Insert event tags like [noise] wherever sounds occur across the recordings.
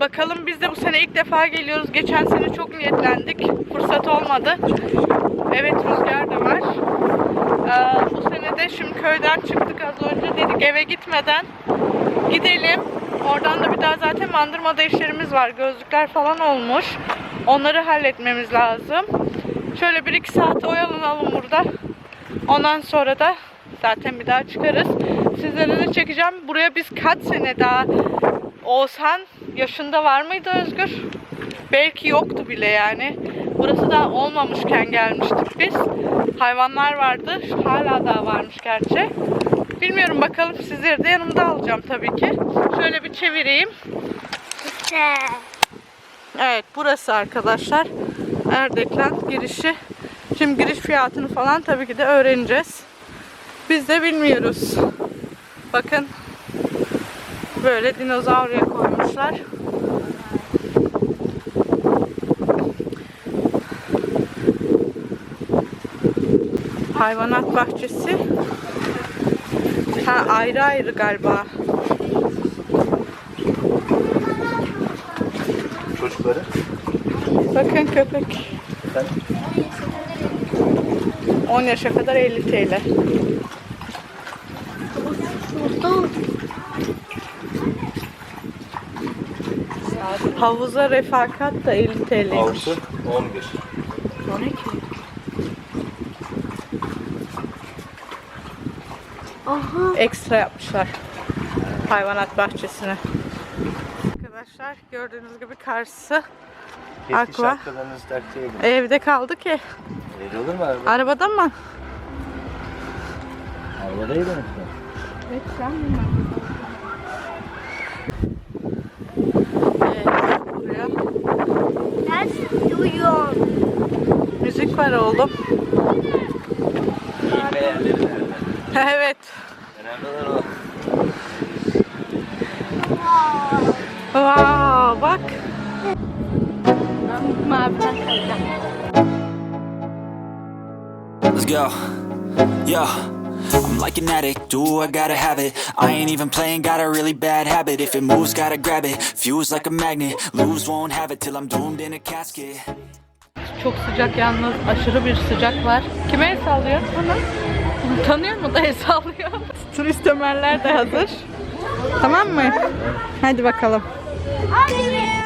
Bakalım biz de bu sene ilk defa geliyoruz. Geçen sene çok niyetlendik. Fırsat olmadı. Evet rüzgar da var. Ee, bu sene de şimdi köyden çıktık az önce. Dedik eve gitmeden gidelim. Oradan da bir daha zaten mandırmada işlerimiz var. Gözlükler falan olmuş. Onları halletmemiz lazım. Şöyle bir iki saat oyalanalım burada. Ondan sonra da zaten bir daha çıkarız. Sizlere de çekeceğim. Buraya biz kaç sene daha Oğuzhan yaşında var mıydı Özgür? Belki yoktu bile yani. Burası daha olmamışken gelmiştik biz. Hayvanlar vardı. Hala daha varmış gerçi. Bilmiyorum bakalım sizleri de yanımda alacağım tabii ki. Şöyle bir çevireyim. Evet burası arkadaşlar. Erdeklen girişi. Şimdi giriş fiyatını falan tabii ki de öğreneceğiz. Biz de bilmiyoruz. Bakın böyle dinozavriye koymuşlar. Hayvanat bahçesi. Ha ayrı ayrı galiba. Çocukları. Bakın köpek. Sen 10 yaşa kadar 50 TL. Havuza refakat da 50 TL'ymiş. altı, 11. O ne ki? Aha. Ekstra yapmışlar hayvanat bahçesine. Arkadaşlar gördüğünüz gibi karşısı gidin. evde kaldı ki. Öyle olur mu araba? Arabada mı? Arabadaydı mı? Evet sen mi? Evet, buraya Ters duyuyor. müzik var oğlum. [laughs] Evet. Önemli olan o. Wow, bak. Let's go. Yo. I'm like an addict, do I gotta have it I ain't even playing, got a really bad habit If it moves, gotta grab it, fuse like a magnet Lose, won't have it till I'm doomed in a casket Çok sıcak yalnız aşırı bir sıcak var. Kime el sallıyor? Bana. Tanıyor mu da el sallıyor. [laughs] Turist Ömerler de hazır. tamam mı? Hadi bakalım. But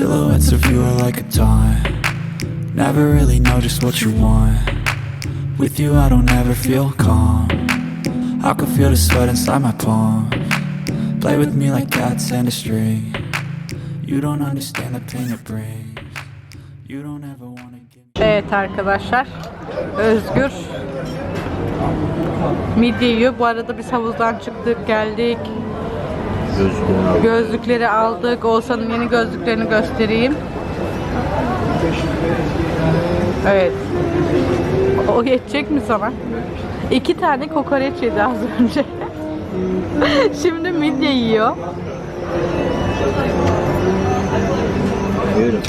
Silhouettes of you are like a taunt Never really know just what you want with you I don't ever feel calm I can feel the sweat inside my palms Play with me like cats and a string. You don't understand the pain it brings. You don't ever wanna give Evet arkadaşlar. Özgür midye yiyor. Bu arada biz havuzdan çıktık geldik. Gözlüğünü Gözlükleri aldık. Oğuzhan'ın yeni gözlüklerini göstereyim. Evet. O yetecek mi sana? İki tane kokoreç yedi az önce. [laughs] Şimdi midye yiyor. Yiyorum.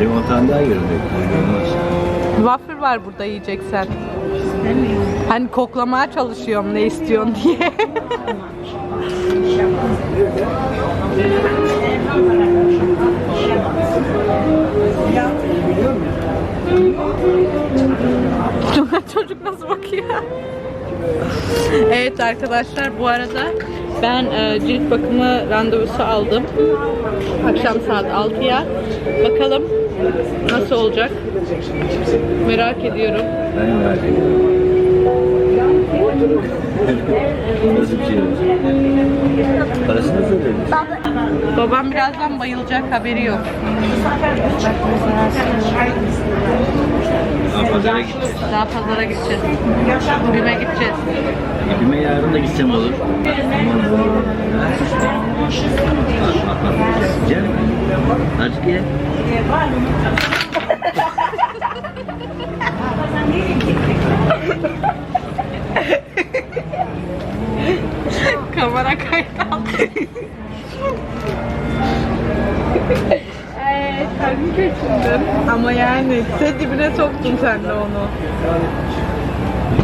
Benim tane daha yiyorum. Waffle var burada yiyeceksen. Hani koklamaya çalışıyorum ne istiyorsun diye. [laughs] Çocuk nasıl bakıyor? [laughs] evet arkadaşlar bu arada ben e, cilt bakımı randevusu aldım. Akşam saat 6'ya. Bakalım nasıl olacak? Merak ediyorum. Ben merak ediyorum. Babam birazdan bayılacak haberi yok. Ha, pazara gideceğiz. Daha pazara gideceğiz. Bime gideceğiz. Gibime yarın da gitsem olur. Gel. Azıcık ye. Soktun sen de onu.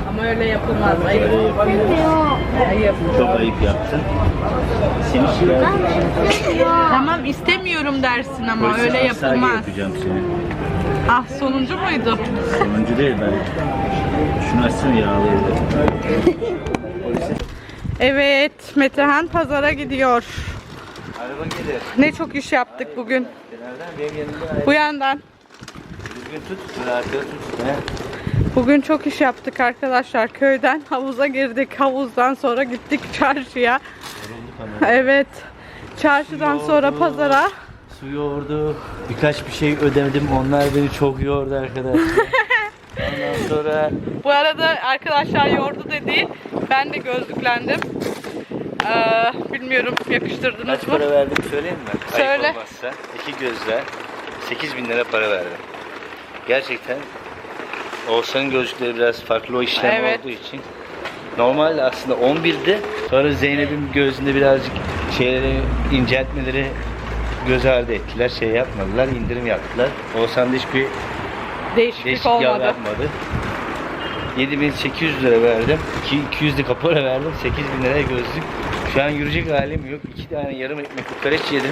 Ama öyle yapılmaz. Ayıp. Ayıp. Çok ayıp yaptın. Seni şikayet Tamam istemiyorum dersin ama Polise öyle yapılmaz. yapacağım seni. Ah sonuncu muydu? Sonuncu değil ben. Şunu açsana yağlıydı. Evet Metehan pazara gidiyor. Araba gelir. Ne çok iş yaptık bugün. Bu yandan. Düzgün tut. Arkada tut. He. Bugün çok iş yaptık arkadaşlar. Köyden [laughs] havuza girdik. Havuzdan sonra gittik çarşıya. Evet. Çarşıdan sonra pazara. Su yordu. Birkaç bir şey ödemedim. Onlar beni çok yordu arkadaşlar. [laughs] Ondan sonra Bu arada arkadaşlar yordu dedi. Ben de gözlüklendim. Ee, bilmiyorum yakıştırdınız kaç mı? para verdim söyleyeyim mi? Söyle. Ayıp olmazsa. iki gözle 8 bin lira para verdim. Gerçekten Oğuzhan'ın gözlükleri biraz farklı o işlem Evet. olduğu için. Normalde aslında 11'di. Sonra Zeynep'in gözünde birazcık şeyleri inceltmeleri göz ardı ettiler. Şey yapmadılar, indirim yaptılar. Oğuzhan'da hiçbir Değişiklik Değişik olmadı. yağ yapmadı. 7800 lira verdim. 2 200 de kapora verdim. 8000 liraya gözlük. Şu an yürüyecek halim yok. İki tane yarım ekmek kokoreç yedim.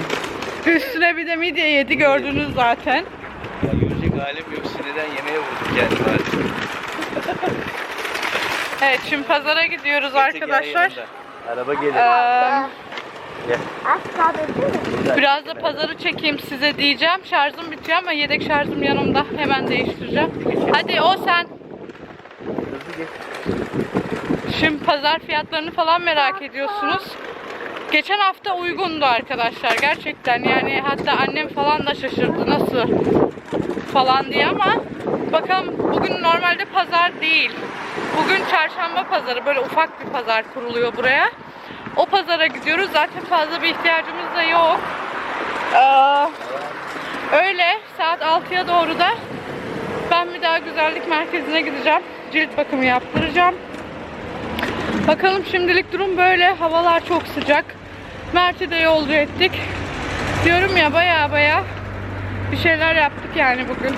Üstüne bir de midye yedi gördünüz zaten. Ya yürüyecek halim yok. Sinirden yemeğe vurdum kendimi artık. [laughs] Evet şimdi pazara gidiyoruz arkadaşlar. Araba gelir. Ee, Gel. Biraz da pazarı çekeyim size diyeceğim. Şarjım bitiyor ama yedek şarjım yanımda. Hemen değiştireceğim. Hadi o sen. Şimdi pazar fiyatlarını falan merak ediyorsunuz. Geçen hafta uygundu arkadaşlar gerçekten yani hatta annem falan da şaşırdı nasıl falan diye ama bakalım bugün normalde pazar değil. Bugün çarşamba pazarı böyle ufak bir pazar kuruluyor buraya. O pazara gidiyoruz zaten fazla bir ihtiyacımız da yok. Ee, öyle saat 6'ya doğru da ben bir daha güzellik merkezine gideceğim. Cilt bakımı yaptıracağım. Bakalım şimdilik durum böyle. Havalar çok sıcak. Mert'i de yolcu ettik. Diyorum ya baya baya bir şeyler yaptık yani bugün.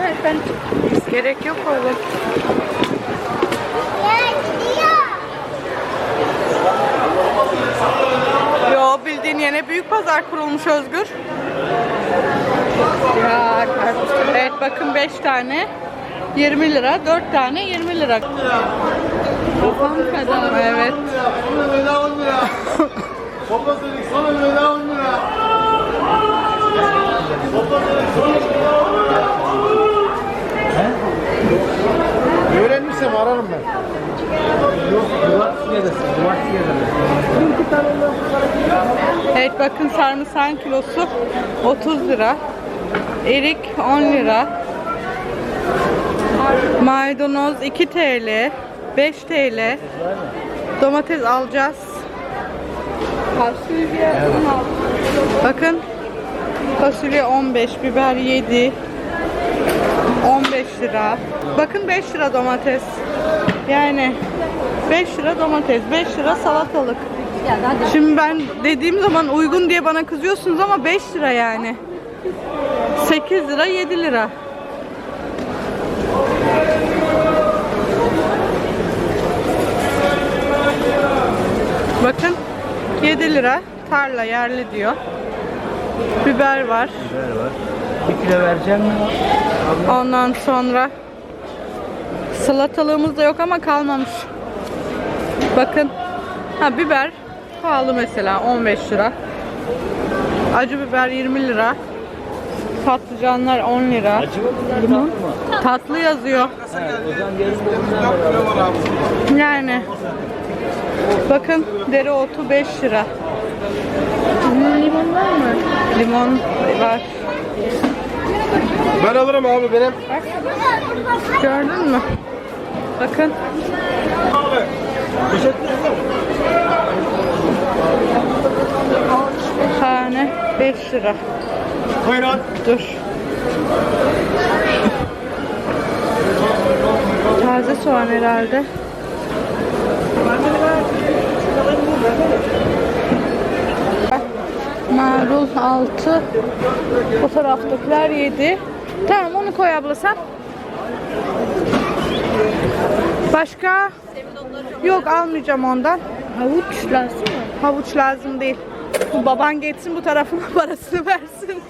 Evet, ben gerek yok gidiyor. Yo bildiğin yine büyük pazar kurulmuş Özgür. Ya evet bakın 5 tane 20 lira, 4 tane 20 lira. Kafam kadar evet. Sana veda 10 lira. Topla dedik sana veda 10 lira. Topla dedik sana veda 10 lira. Ararım ben. Evet bakın sarımsağın kilosu 30 lira. Erik 10 lira. Maydanoz 2 TL. 5 TL. Domates alacağız. Fasulye 16. Bakın fasulye 15, biber 7. 15 lira. Bakın 5 lira domates. Yani 5 lira domates, 5 lira salatalık. Şimdi ben dediğim zaman uygun diye bana kızıyorsunuz ama 5 lira yani. 8 lira 7 lira. Bakın 7 lira tarla yerli diyor. Biber var. Biber var. Bir kilo vereceğim mi? Ondan sonra salatalığımız da yok ama kalmamış. Bakın. Ha biber pahalı mesela 15 lira. Acı biber 20 lira. Patlıcanlar 10 lira. Acı mı bunlar tatlı mı? Tatlı yazıyor. Alalım. Yani. Bakın dereotu 5 lira. Limon var mı? Limon var. Ben alırım abi benim. Gördün mü? Bakın. Tane 5 lira. Buyurun. Dur. Taze soğan herhalde. Marul 6. O taraftakiler 7. Tamam onu koy abla sen. Başka? Yok almayacağım ondan. Havuç lazım mı? Havuç lazım değil. Bu baban geçsin bu tarafına [laughs] parasını versin.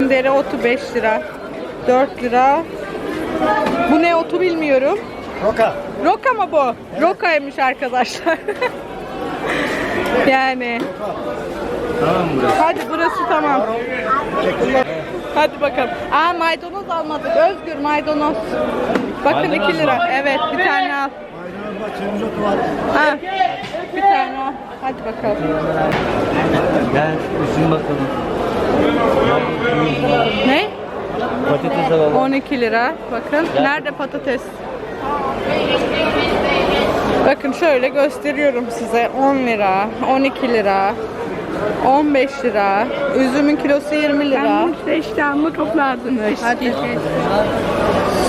Dereotu 5 lira. 4 lira. Bu ne otu bilmiyorum. Roka. Roka mı bu? Rokaymış arkadaşlar. [laughs] yani. Tamam burası? Hadi burası tamam. Hadi bakalım. Aa maydanoz almadık. Özgür maydanoz. Bakın Maydanoz 2 lira. Evet bir tane al. Maydanoz var. Ha, bir tane al. Hadi bakalım. Gel üzüm bakalım. Ne? Patates alalım. 12 lira. Bakın. Nerede patates? Bakın şöyle gösteriyorum size. 10 lira, 12 lira, 15 lira. Üzümün kilosu 20 lira. İştahımı toplardınız. Hadi.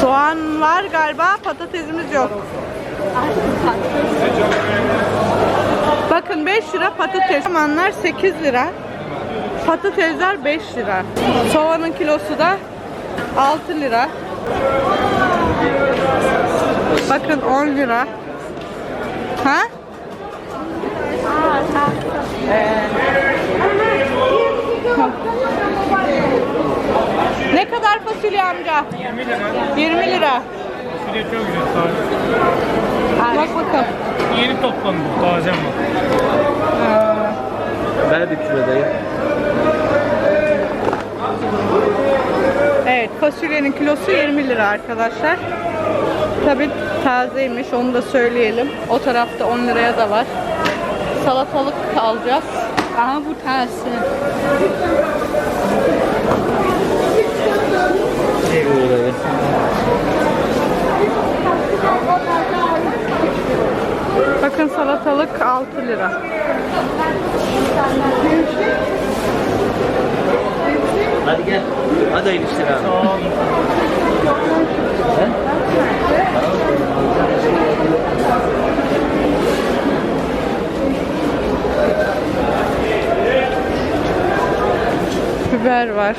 Soğan var galiba, patatesimiz yok. Bakın 5 lira patates. Soğanlar 8 lira. Patatesler 5 lira. Soğanın kilosu da 6 lira. Bakın 10 lira. Ha? Ne kadar fasulye amca? 20 lira. 20 lira. Fasulye çok güzel taze. Bak bakalım. Yeni toplandı taze mi? Ver bir kilo dayı. Evet fasulyenin kilosu 20 lira arkadaşlar. Tabi tazeymiş onu da söyleyelim. O tarafta 10 liraya da var. Salatalık alacağız. Aha bu tersi. Bakın salatalık 6 lira. Hadi gel. Hadi enişte abi. Biber var.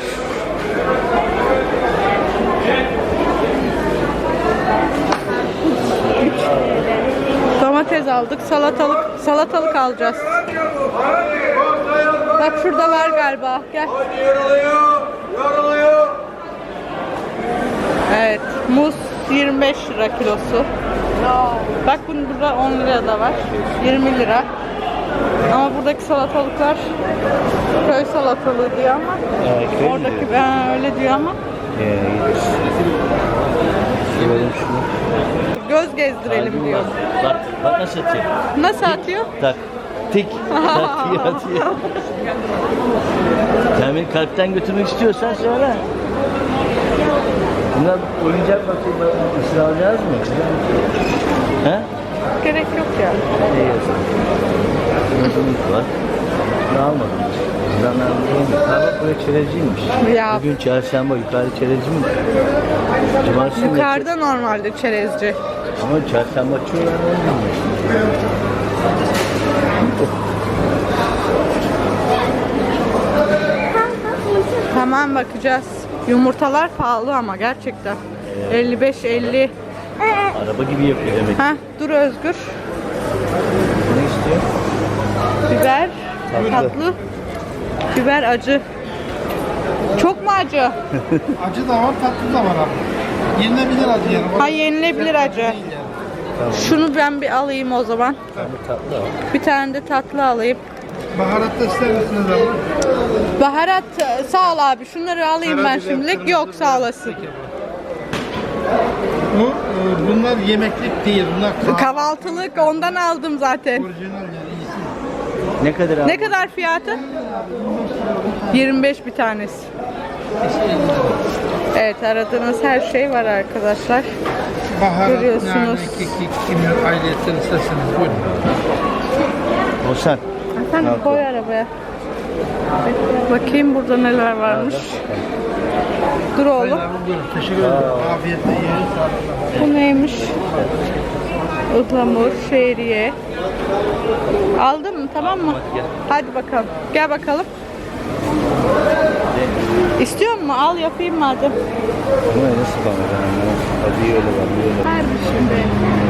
Domates aldık. Salatalık salatalık alacağız. Bak şurada var galiba. Gel. Yoruluyor. Yoruluyor. Evet. Muz 25 lira kilosu. Bak bunun burada 10 liraya da var. 20 lira. Ama buradaki salatalıklar köy salatalığı diyor ama köy mü oradaki diyor? ben öyle diyor ama Ee, göz gezdirelim diyor. Bak, bak nasıl atıyor. Nasıl atıyor? Tak. Tik. [laughs] Atıyor atıyor. Sen beni kalpten götürmek istiyorsan söyle. Oyuncak bakayım. Isır alacağız mı? He? Gerek yok ya. Ne yiyorsun? Uzunluk var. Ne almadım. İnsanlar bunu Ha bak buraya çerezciymiş. Ya. Bugün çarşamba yukarıda çerezci mi? Cumartesi mi? Yukarıda normalde çerezci. Ama çarşamba onu bilmiyorum. Tamam bakacağız. Yumurtalar pahalı ama gerçekten. 55-50. Araba gibi yapıyor demek. Ha dur Özgür. Ne istiyor? Biber Tatlı. tatlı. Biber acı. Çok mu acı? [laughs] Acı da var, tatlı da var abi. Yenilebilir acı yani. Ha yenilebilir acı. Şunu ben bir alayım o zaman. Bir tatlı al. Bir tane de tatlı alayım. Baharat da ister misiniz abla? Baharat e, sağ ol abi. Şunları alayım ben Karabiber, şimdilik. kırmızı Yok biber, sağ olasın. Bu, e, bunlar yemeklik değil. Bunlar kahvaltı. Kahvaltılık ondan aldım zaten. Orijinal yani iyisi. Ne kadar abi? Ne kadar fiyatı? 25 bir tanesi. Evet aradığınız her şey var arkadaşlar. Baharat, Görüyorsunuz. nane, kekik, kimyon ayrıyetten isterseniz buyurun. Olsan. Sen koy arabaya. Bakayım burada neler varmış. Dur oğlum. abi buyurun. Teşekkür ederim. Afiyetle yiyin. sağlıkla. Bu neymiş? Ihlamur, şehriye. Aldın mı? Tamam mı? Hadi bakalım. Gel bakalım. İstiyor musun? Al yapayım madem. Ama nasıl bana. Hadi öyle. Ver bir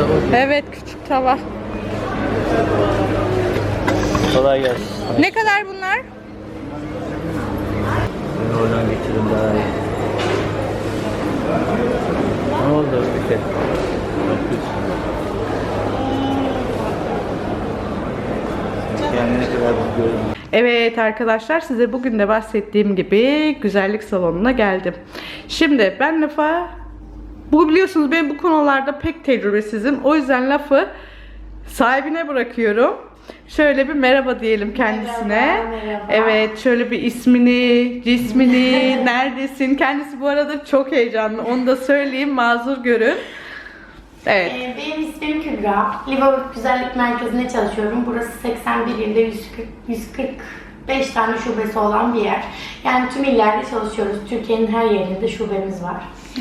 şimdi. Evet küçük tava. Kolay gelsin. Ne kadar bunlar? Beni oradan getirin daha iyi. Ne oldu Özbek'e? Kendine kadar bir görün. Evet arkadaşlar size bugün de bahsettiğim gibi güzellik salonuna geldim. Şimdi ben lafa bu biliyorsunuz ben bu konularda pek tecrübesizim. O yüzden lafı sahibine bırakıyorum. Şöyle bir merhaba diyelim kendisine. Evet şöyle bir ismini, cismini, [laughs] neredesin? Kendisi bu arada çok heyecanlı. Onu da söyleyeyim mazur görün. Evet. Ee, Benim ismim Kübra. Liverpool Güzellik Merkezi'nde çalışıyorum. Burası 81 ilde 140, 145 tane şubesi olan bir yer. Yani tüm illerde çalışıyoruz. Türkiye'nin her yerinde şubemiz var.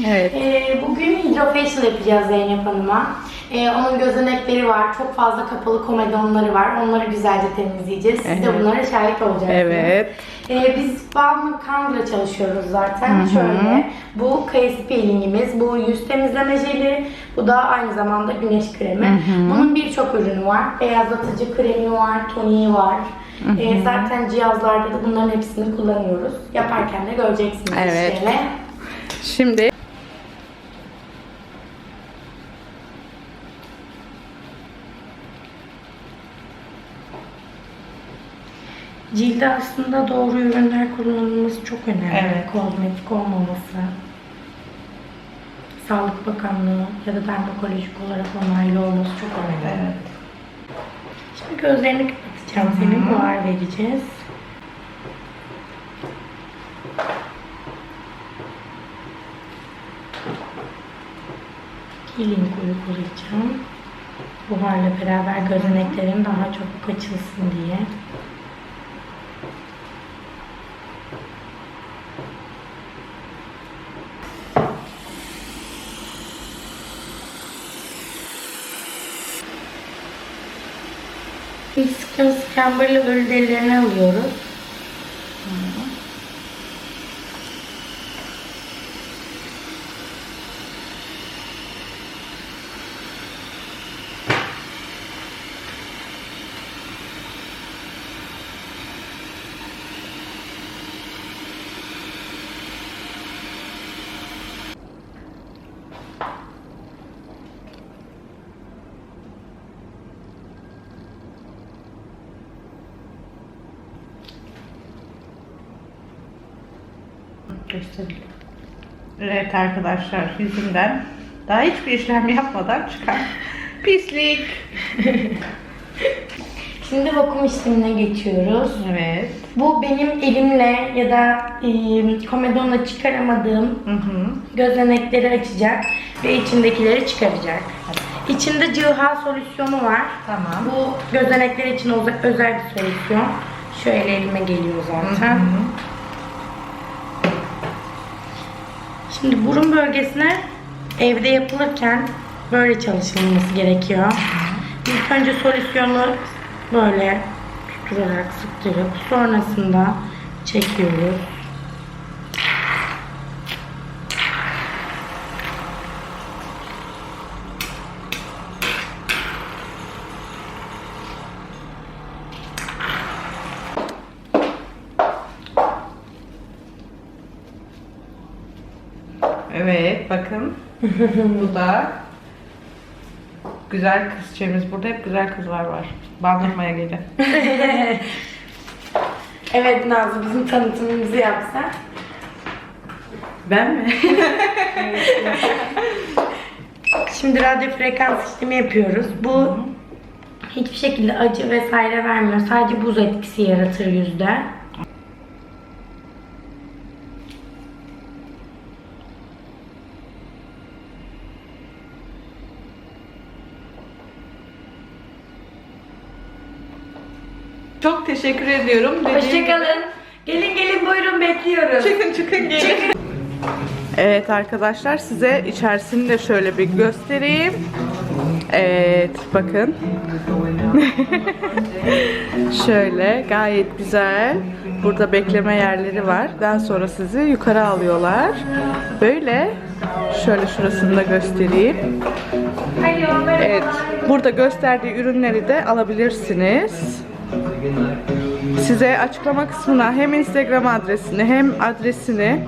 Evet. Ee, bugün hidrofacial yapacağız Zeynep Hanım'a. Ee, onun gözenekleri var. Çok fazla kapalı komedonları var. Onları güzelce temizleyeceğiz. Siz de bunlara şahit olacaksınız. Evet. Ee, biz Balm Kangra çalışıyoruz zaten. Şöyle, bu kayısı peelingimiz, bu yüz temizleme jeli, bu da aynı zamanda güneş kremi. Bunun birçok ürünü var. Beyazlatıcı kremi var, toniği var. Ee, zaten cihazlarda da bunların hepsini kullanıyoruz. Yaparken de göreceksiniz Evet. işlerini. Şimdi Cilde aslında doğru ürünler kullanılması çok önemli. Evet. Kozmetik olmaması. Sağlık Bakanlığı ya da dermatolojik olarak onaylı olması çok önemli. Şimdi gözlerini kapatacağım senin. Buhar vereceğiz. Peeling uygulayacağım. Buharla beraber gözeneklerin daha çabuk açılsın diye. Scrubber'la ölü derilerini alıyoruz. Gösterelim. Evet arkadaşlar yüzümden daha hiçbir işlem yapmadan çıkan [laughs] pislik. [laughs] Şimdi vakum işlemine geçiyoruz. Evet. Bu benim elimle ya da e, komedonla çıkaramadığım Hı hı. gözenekleri açacak ve içindekileri çıkaracak. İçinde cıha solüsyonu var. Tamam. Bu gözenekler için öze- özel bir solüsyon. Şöyle elime geliyor zaten. Şimdi burun bölgesine evde yapılırken böyle çalışılması gerekiyor. İlk önce solüsyonu böyle tutturarak sıktırıp sonrasında çekiyoruz. Evet bakın. Bu da güzel kız çemiz. Burada hep güzel kızlar var. Bandırmaya gelin. [laughs] Evet Nazlı bizim tanıtımımızı yapsa. Ben mi? [laughs] Şimdi radyo frekans işlemi yapıyoruz. Bu hiçbir şekilde acı vesaire vermiyor. Sadece buz etkisi yaratır yüzde. Çok teşekkür ediyorum. Hoşçakalın. Gelin gelin buyurun bekliyoruz. Çıkın çıkın gelin. Evet arkadaşlar size içerisini de şöyle bir göstereyim. Evet bakın. [laughs] şöyle gayet güzel. Burada bekleme yerleri var. Daha sonra sizi yukarı alıyorlar. Böyle şöyle şurasını da göstereyim. Evet. Burada gösterdiği ürünleri de alabilirsiniz. Size açıklama kısmına hem Instagram adresini hem adresini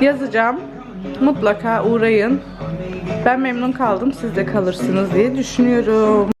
yazacağım. Mutlaka uğrayın. Ben memnun kaldım. Siz de kalırsınız diye düşünüyorum.